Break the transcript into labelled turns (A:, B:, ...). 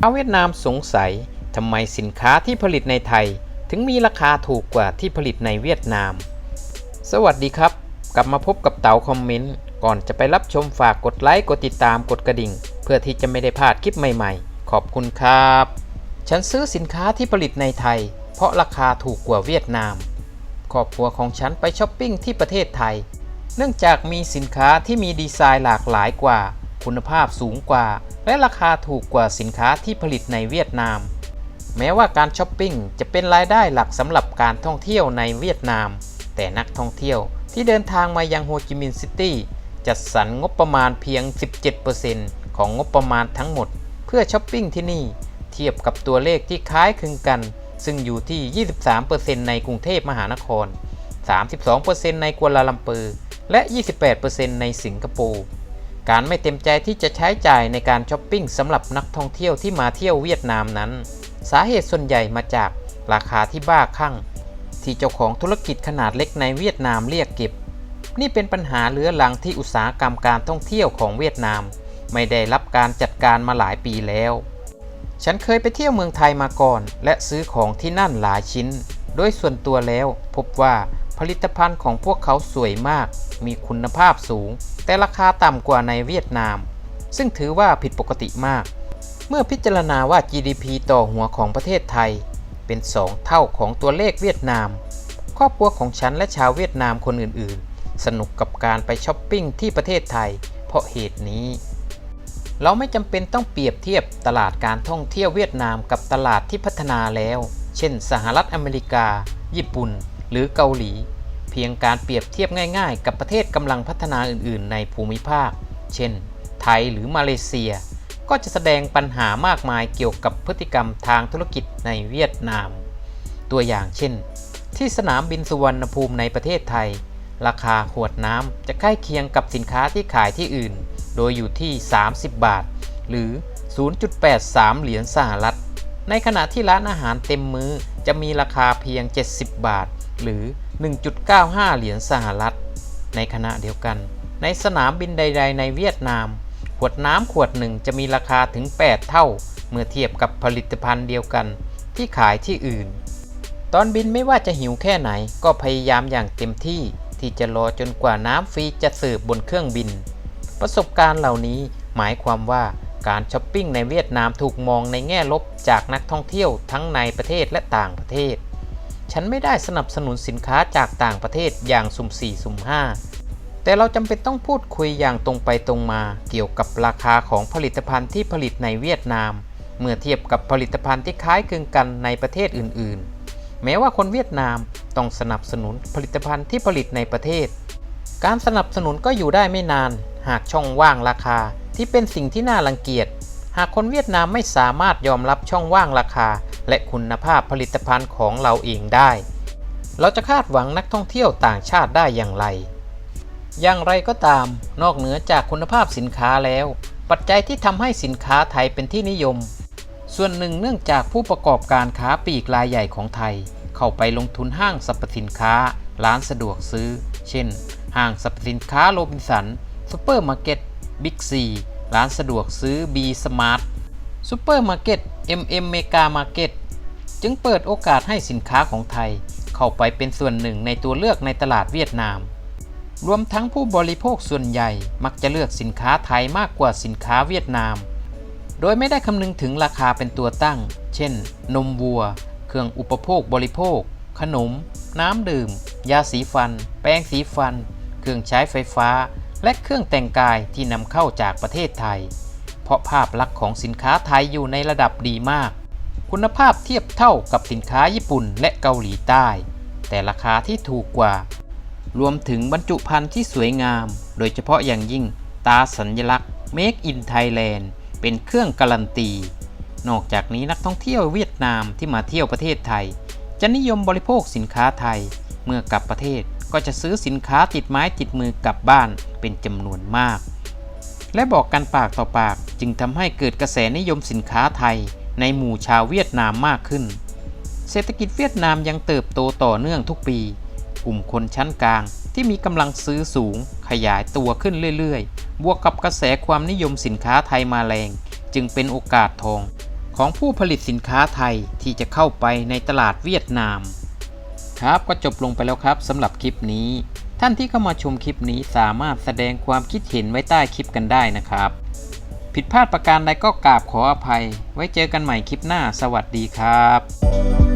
A: เอาเวียดนามสงสัยทำไมสินค้าที่ผลิตในไทย ถึงมีราคาถูกกว่าที่ผลิตในเวียดนาม สวัสดีครับ กลับมาพบกับเต๋าคอมเมนต์ ก่อนจะไปรับชมฝากกดไลค์ กดติดตาม กดกระดิ่ง เพื่อที่จะไม่ได้พลาดคลิปใหม่ๆ ขอบคุณครับ ฉันซื้อสินค้าที่ผลิตในไทย เพราะราคาถูกกว่าเวียดนาม ครอบครัวของฉันไปช้อปปิ้งที่ประเทศไทย เนื่องจากมีสินค้าที่มีดีไซน์หลากหลายกว่า คุณภาพสูงกว่า และราคาถูกกว่าสินค้าที่ผลิตในเวียดนาม แม้ว่าการช้อปปิ้งจะเป็นรายได้หลักสำหรับการท่องเที่ยวในเวียดนาม แต่นักท่องเที่ยวที่เดินทางมายังโฮจิมินห์ซิตี้จัดสรรงบประมาณเพียง 17%ของงบประมาณทั้งหมด เพื่อช้อปปิ้งที่นี่ เทียบกับตัวเลขที่คล้ายคลึงกัน ซึ่งอยู่ที่ 23%ในกรุงเทพมหานคร 32%ในกัวลาลัมเปอร์ และ 28%ในสิงคโปร์ การไม่เต็มใจที่จะใช้จ่ายในการช้อปปิ้งสำหรับนักท่องเที่ยวที่มาเที่ยวเวียดนามนั้น สาเหตุส่วนใหญ่มาจากราคาที่บ้าคลั่ง ที่เจ้าของธุรกิจขนาดเล็กในเวียดนามเรียกเก็บ นี่เป็นปัญหาเรื้อรังที่อุตสาหกรรมการท่องเที่ยวของเวียดนาม ไม่ได้รับการจัดการมาหลายปีแล้ว ฉันเคยไปเที่ยวเมืองไทยมาก่อน และซื้อของที่นั่นหลายชิ้น โดยส่วนตัวแล้วพบว่า ผลิตภัณฑ์ของพวกเขาสวยมาก มีคุณภาพสูง แต่ราคาต่ำกว่าในเวียดนาม ซึ่งถือว่าผิดปกติมาก เมื่อพิจารณาว่า GDP ต่อหัวของประเทศไทย เป็น 2 เท่าของตัวเลขเวียดนาม ครอบครัวของฉันและชาวเวียดนามคนอื่นๆ สนุกกับการไปช้อปปิ้งที่ประเทศไทย เพราะเหตุนี้ เราไม่จำเป็นต้องเปรียบเทียบตลาดการท่องเที่ยวเวียดนามกับตลาดที่พัฒนาแล้ว เช่น สหรัฐอเมริกา ญี่ปุ่น หรือเกาหลี เพียงการเปรียบเทียบง่ายๆ กับประเทศกำลังพัฒนาอื่นๆ ในภูมิภาค เช่น ไทยหรือมาเลเซีย ก็จะแสดงปัญหามากมายเกี่ยวกับพฤติกรรมทางธุรกิจในเวียดนาม ตัวอย่างเช่น ที่สนามบินสุวรรณภูมิในประเทศไทย ราคาขวดน้ำจะใกล้เคียงกับสินค้าที่ขายที่อื่น โดยอยู่ที่ 30 บาท หรือ 0.83 เหรียญสหรัฐในขณะที่ร้านอาหารเต็มมื้อจะมีราคาเพียง 70 บาท หรือ 1.95 เหรียญสหรัฐ ในขณะเดียวกัน ในสนามบินใด ๆ ในเวียดนาม ขวดน้ำขวดหนึ่งจะมีราคาถึง 8 เท่า เมื่อเทียบกับผลิตภัณฑ์เดียวกันที่ขายที่อื่น ตอนบินไม่ว่าจะหิวแค่ไหนก็พยายามอย่างเต็มที่ที่จะรอจนกว่าน้ำฟรีจะเสิร์ฟบนเครื่องบิน ประสบการณ์เหล่านี้หมายความว่าการช้อปปิ้งในเวียดนามถูกมองในแง่ลบจากนักท่องเที่ยวทั้งในประเทศและต่างประเทศ ฉันไม่ได้สนับสนุนสินค้าจากต่างประเทศอย่างสุ่ม4สุ่ม5 แต่เราจำเป็นต้องพูดคุยอย่างตรงไปตรงมา เกี่ยวกับราคาของผลิตภัณฑ์ที่ผลิตในเวียดนาม เมื่อเทียบกับผลิตภัณฑ์ที่คล้ายคลึงกันในประเทศอื่น ๆ แม้ว่าคนเวียดนามต้องสนับสนุนผลิตภัณฑ์ที่ผลิตในประเทศ การสนับสนุนก็อยู่ได้ไม่นาน หากช่องว่างราคาที่เป็นสิ่งที่น่ารังเกียจ หากคนเวียดนามไม่สามารถยอมรับช่องว่างราคา และคุณภาพผลิตภัณฑ์ของเราเองได้ เราจะคาดหวังนักท่องเที่ยวต่างชาติได้อย่างไร อย่างไรก็ตาม นอกเหนือจากคุณภาพสินค้าแล้ว ปัจจัยที่ทำให้สินค้าไทยเป็นที่นิยม ส่วนหนึ่งเนื่องจากผู้ประกอบการค้าปลีกรายใหญ่ของไทย เข้าไปลงทุนห้างสรรพสินค้า ร้านสะดวกซื้อ เช่น ห้างสรรพสินค้าโรบินสันซูเปอร์มาร์เก็ตบิ๊กซีร้านสะดวกซื้อ B Smart ซูเปอร์มาร์เก็ต MM Mega Market จึงเปิดโอกาสให้สินค้าของไทย เข้าไปเป็นส่วนหนึ่งในตัวเลือกในตลาดเวียดนาม รวมทั้งผู้บริโภคส่วนใหญ่มักจะเลือกสินค้าไทยมากกว่าสินค้าเวียดนาม โดยไม่ได้คำนึงถึงราคาเป็นตัวตั้ง เช่น นมวัว เครื่องอุปโภคบริโภค ขนม น้ำดื่ม ยาสีฟัน แป้งสีฟัน เครื่องใช้ไฟฟ้า และเครื่องแต่งกายที่นำเข้าจากประเทศไทย เพราะภาพลักษณ์ของสินค้าไทยอยู่ในระดับดีมาก คุณภาพเทียบเท่ากับสินค้าญี่ปุ่นและเกาหลีใต้ แต่ราคาที่ถูกกว่า รวมถึงบรรจุภัณฑ์ที่สวยงาม โดยเฉพาะอย่างยิ่งตาสัญลักษณ์ Make in Thailand เป็นเครื่องการันตี นอกจากนี้นักท่องเที่ยวเวียดนามที่มาเที่ยวประเทศไทย จะนิยมบริโภคสินค้าไทย เมื่อกลับประเทศก็จะซื้อสินค้าติดไม้ติดมือกลับบ้านเป็นจำนวนมาก และบอกกันปากต่อปากจึงทำให้เกิดกระแสนิยมสินค้าไทย ในหมู่ชาวเวียดนามมากขึ้น เศรษฐกิจเวียดนามยังเติบโตต่อเนื่องทุกปี กลุ่มคนชั้นกลางที่มีกำลังซื้อสูง ขยายตัวขึ้นเรื่อยๆ บวกกับกระแสความนิยมสินค้าไทยมาแรง จึงเป็นโอกาสทอง ของผู้ผลิตสินค้าไทยที่จะเข้าไปในตลาดเวียดนาม ครับก็จบลงไปแล้วครับสำหรับคลิปนี้ ท่านที่เข้ามาชมคลิปนี้สามารถแสดงความคิดเห็นไว้ใต้คลิปกันได้นะครับ ผิดพลาดประการใดก็กราบขออภัย ไว้เจอกันใหม่คลิปหน้า สวัสดีครับ